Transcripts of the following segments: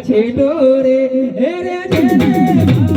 છેટો રે રે.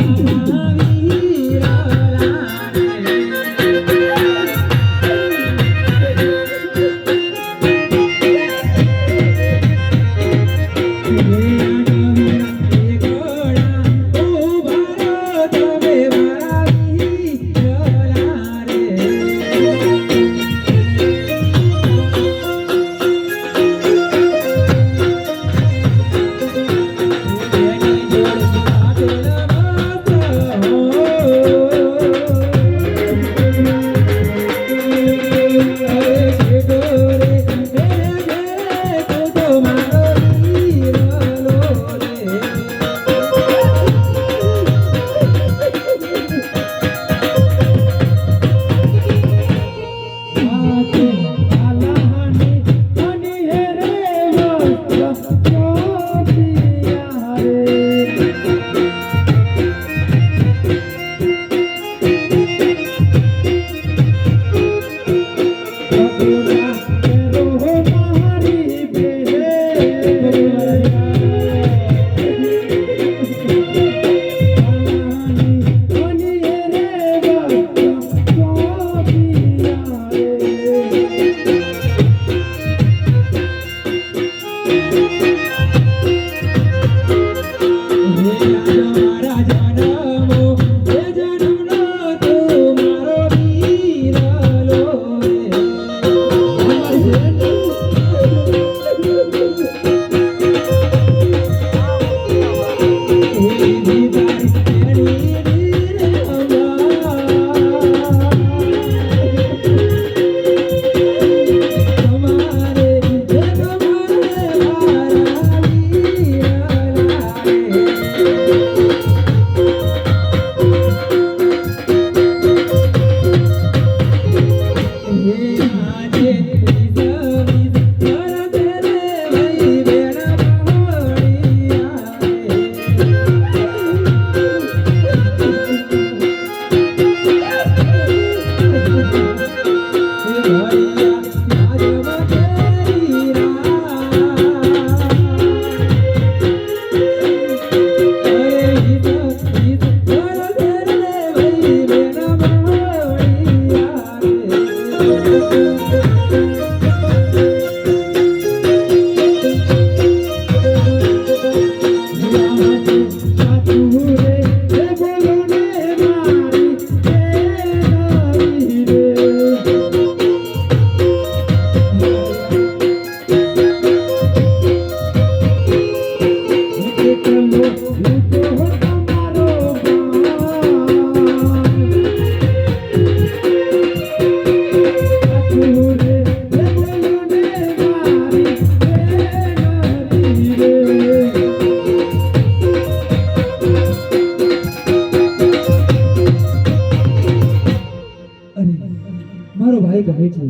મારો ભાઈ કહે છે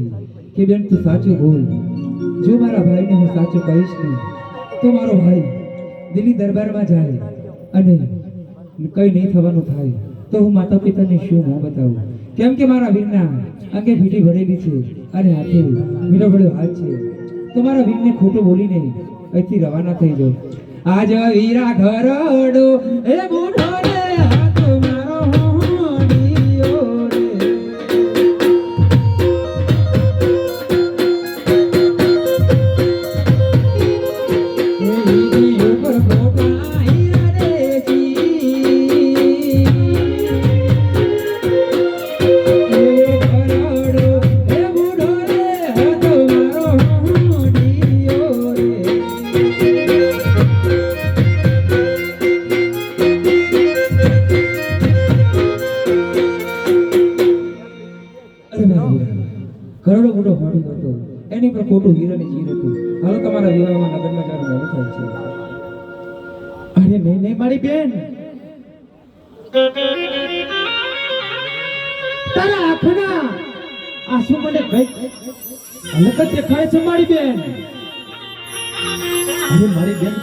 કે બેન, તું સાચું બોલ. જો મારા ભાઈને હું સાચું કહીશ ને, તો મારો ભાઈ દિલ્હી દરબારમાં જાય અને કઈ નહીં થવાનું થાય, તો હું માતા પિતાને શું ના બતાવું? કેમ કે મારા વીરના અંગે ભીટી ભરેલી છે અને હાથે મીઠો ભળ્યો હાથ છે. તો મારા વીરને ખોટું બોલીને અહીંથી રવાના થઈ જાઉં. આજ વીરા ઘરડો એ બુઢો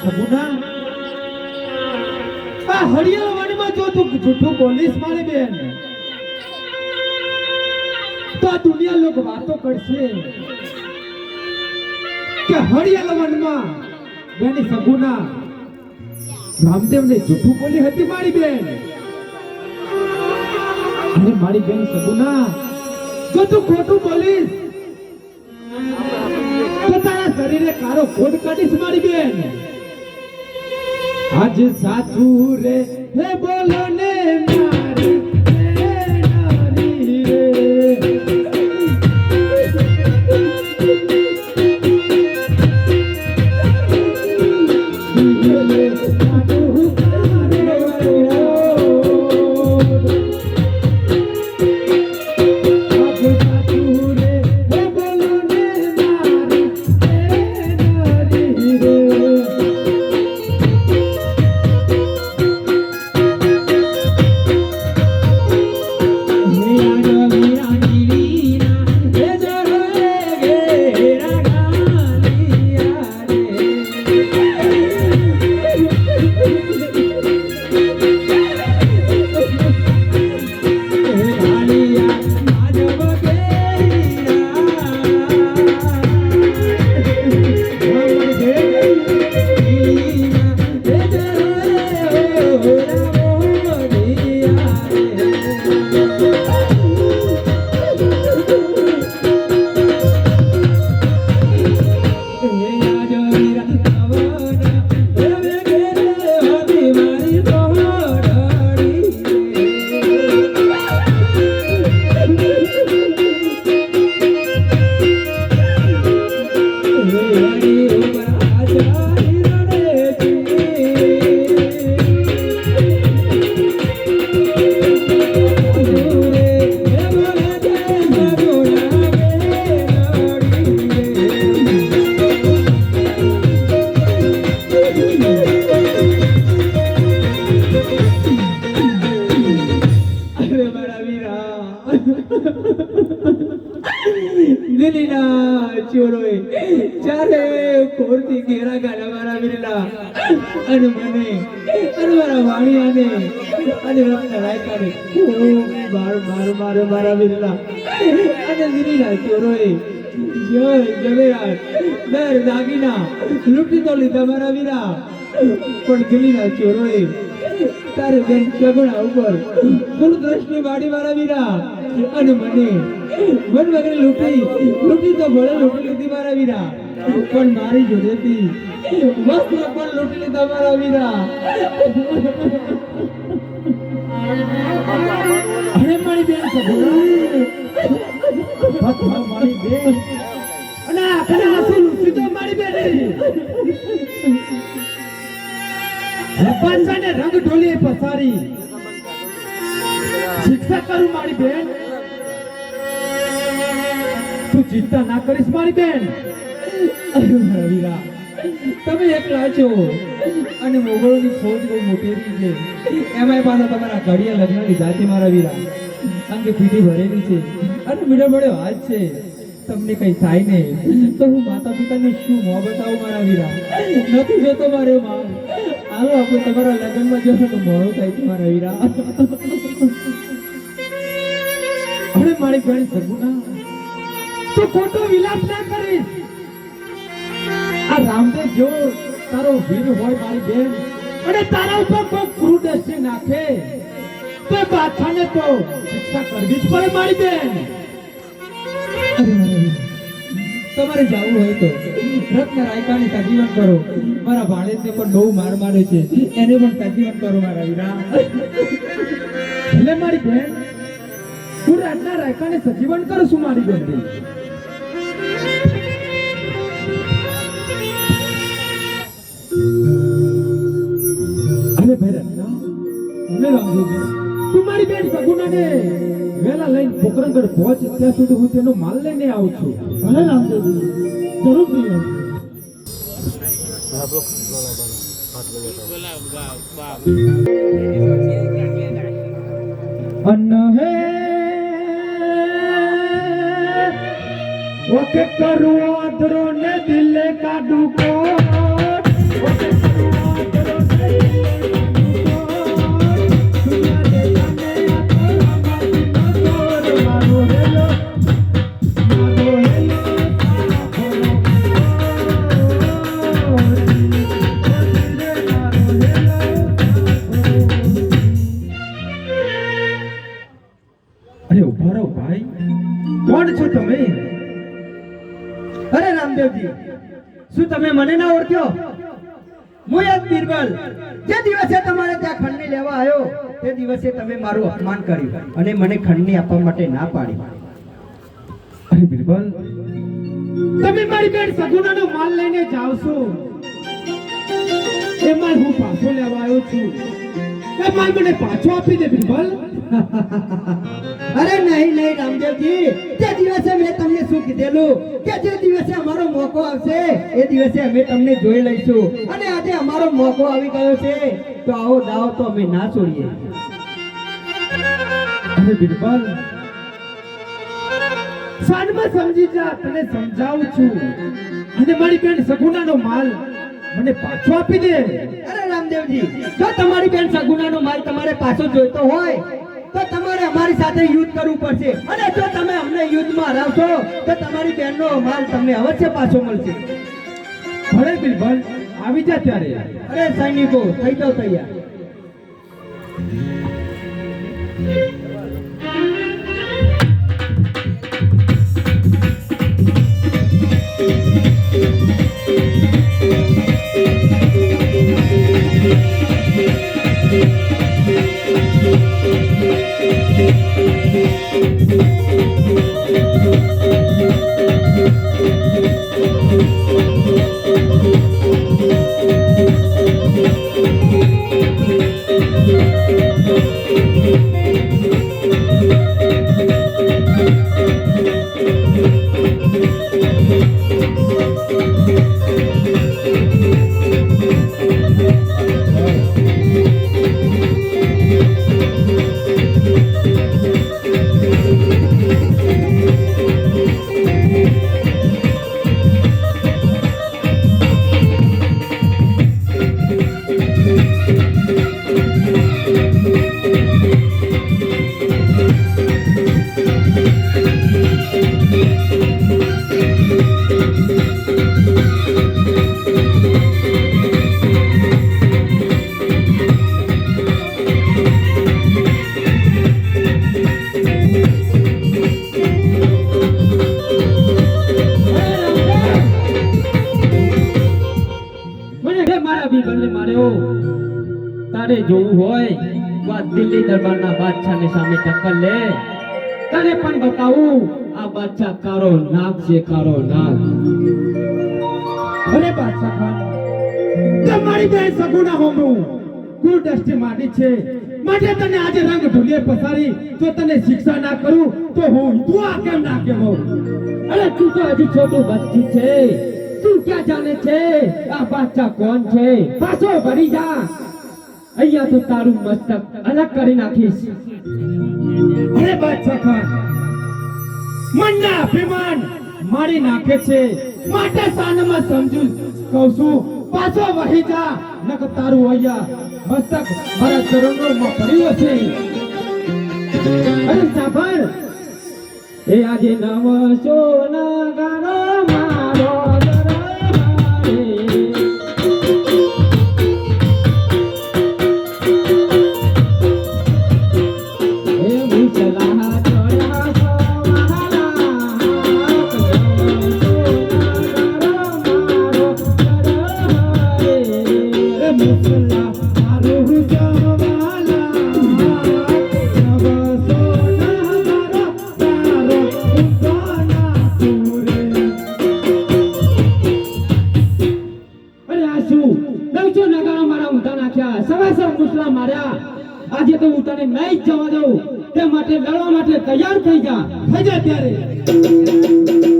સબુના આ હરિયાળા વાણીમાં જો તું જૂઠું બોલીશ મારી બેન, તો આ દુનિયા લોકો વાતો કરશે. કે હળિયાળ વનમાં બેની સગુના રામદેવને જૂઠું બોલી હતી મારી બેન? અરે મારી બેન સગુના, જો તું ખોટું બોલીશ, તો તારા શરીરે કારો ખોદ કાઢીશ મારી બેન. આજ સાચું રે બોલો ને. મારી દાગીના લૂંટી તો લીધા મારા વીરા. પણ દિલીના ચોરોએ તારે બેન ચગણા ઉપર દૂરદ્રષ્ટિ વાડી મારા વીરા. અને મને મન વગર લૂંટી લૂંટી તો ભલે લૂંટી લીધી મારા વીરા. પણ મારી જોડેથી વસ્ત્ર પણ લૂંટી લીધા મારા વીરા. અરે મારી બેન મારી બેન. મારી બેન તમે એકલા છો અને મોગલોની ફોજ બહુ મોટેરી છે એમાંય પાછા તમારા ઘડિયા લગ્ન લીધા છે મારા વીરા. કારણ કે પીઠી ભરેલી છે. અને મીઠો મળ્યો હાથ છે. તમને કઈ થાય ને તો હું માતા પિતાને શું મોં બતાવું મારા વીરા? નથી જોતો મારે માં. હાલો, આપણે તમારા લગ્નમાં જશો તો મોડું થાય છે મારા વીરા. અરે, મારી બેન સગુના તો ખોટો વિલાપ ના કરીશ. આ રામદેવ જો તારો વીર હોય મારી બેન, અને તારા ઉપર કોઈ ક્રૂડ નાખે, તો બાદશાહને તો શિક્ષા કરવી જ પડે મારી બેન. તમારે જવું હોય તો રત્ન રાયકાને સજીવન કરો. મારા ભાણેજને પણ બહુ માર મારે છે. એને પણ સજીવન કરો મારા વીરા. એટલે મારી બેન, હું રાતના રાયકાને સજીવન કરું છું મારી બેન અરે ભાઈ રત્ના? મને રામદેવજી તું મારી બેન સગુનાને વેલા લઈને પોકરણગઢ પહોંચ ત્યાં સુધી હું તેનો માલ લઈને આવું છું. ભલે રામદેવ જરૂર પ્રિય અન્ન હે, ઓકે કરું આદરો ને દિલે કાઢું કોટ શું તમે મને ના ઓળખ્યો હું એક બિરબલ જે દિવસે તમારે ત્યાં ખંડની લેવા આવ્યો તે દિવસે તમે મારું અપમાન કર્યું અને મને ખંડની આપવા માટે ના પાડી. અરે બિરબલ તમે મારી બેન સગુનાનો માલ લઈને જાવ છો. એ માલ હું પાછો લેવા આવ્યો છું. એ માલ મને પાછો આપી દે બિરબલ અરે નહીં નહીં રામદેવજી. તે દિવસે મેં તમને શું કીધેલું? કે જે દિવસે અમારો મોકો આવશે એ દિવસે અમે તમને જોઈ લઈશું. અને આજે અમારો મોકો આવી ગયો છે. તો આવો દાવ તો અમે ના છોડીએ. અરે બિરબલ. સાંજમાં સમજી જા તને સમજાવું છું. અને મારી બેન સગુનાનો માલ મને પાછો આપી દે. અરે રામદેવજી જો તમારી બેન સગુનાનો માલ તમારે પાછો જોઈતો હોય તમારે અમારી સાથે યુદ્ધ કરવું પડશે. અને જો તમે અમને યુદ્ધમાં હરાવશો, તો તમારી બેનનો માલ તમને અવશ્ય પાછો મળશે. ભલે બિલભલ, આવી જા ત્યારે. અરે સૈનિકો, થઈ જાઓ તૈયાર. મને તને પણ બતાવું, આ બાદશાહ કારો નાગ છે કારો નાગ અરે બાદશાહ ખાન તમારી બે સગુણા હોમું ગુડ દસ્તી માડી છે. માટે તને આજે રંગ ઢૂલિયે પસારી, જો તને શિક્ષા ના કરું, તો હું તું આ કેમ ના કેવો અરે તું તો હજી છોટું બચ્ચી છે. તું ક્યાં જાણે છે? આ બાદશાહ કોણ છે? પાછો ભરી જા. અહીંયા તું તારું મસ્તક અલગ કરી નાખીશ. અરે બાદશાહ ખાન મનના અભિમાન મારી નાખે છે. માટે સાનમાં સમજુ, કહું છું, પાછો વહી જા નક તારું અહીંયા મસ્તક મારા ચરણોમાં પડ્યો છે અરે સાંભળ. એ આજે નવ સોના ગાનો ઊંધા નાખ્યા સવા સવા મુસલા માર્યા. આજે તો હું તને નહીં જવા દઉં. તે માટે લડવા માટે તૈયાર થઈ જા. થઈ જા ત્યારે.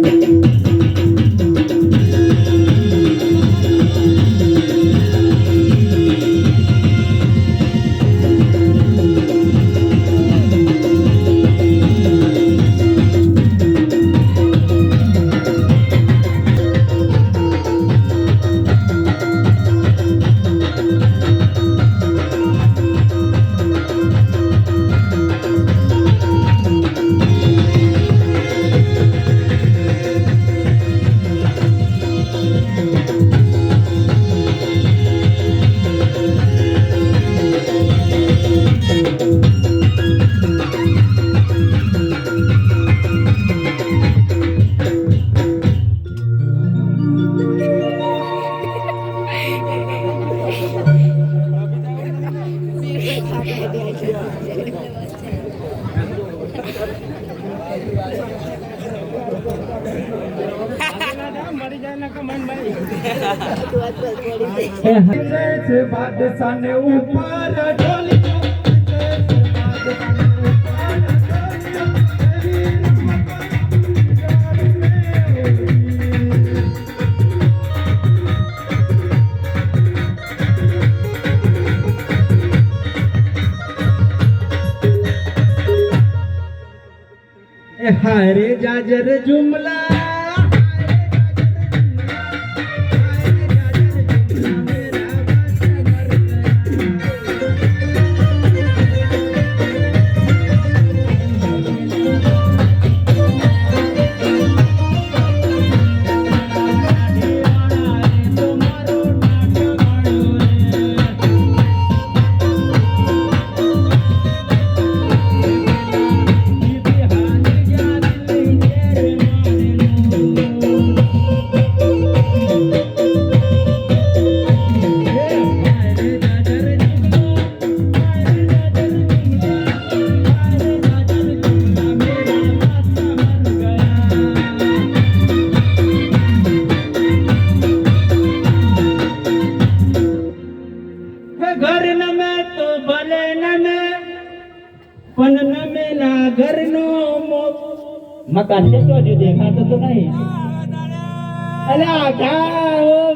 હારે જાજર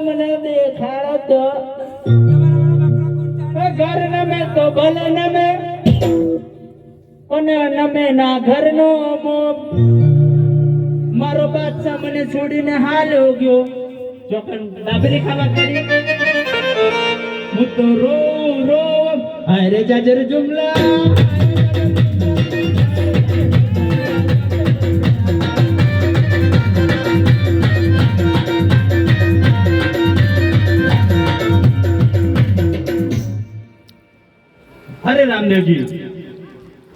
મને દેખાડો તો. ઘર નમે તો ભલે નમે ના ઘરનો મારો બાદશાહ મને છોડીને હાલ ગયો. જો પણ દાબેલી ખાવા કરી. હું તો રો રો. અરે જાજર જુમલા. અરે રામદેવજી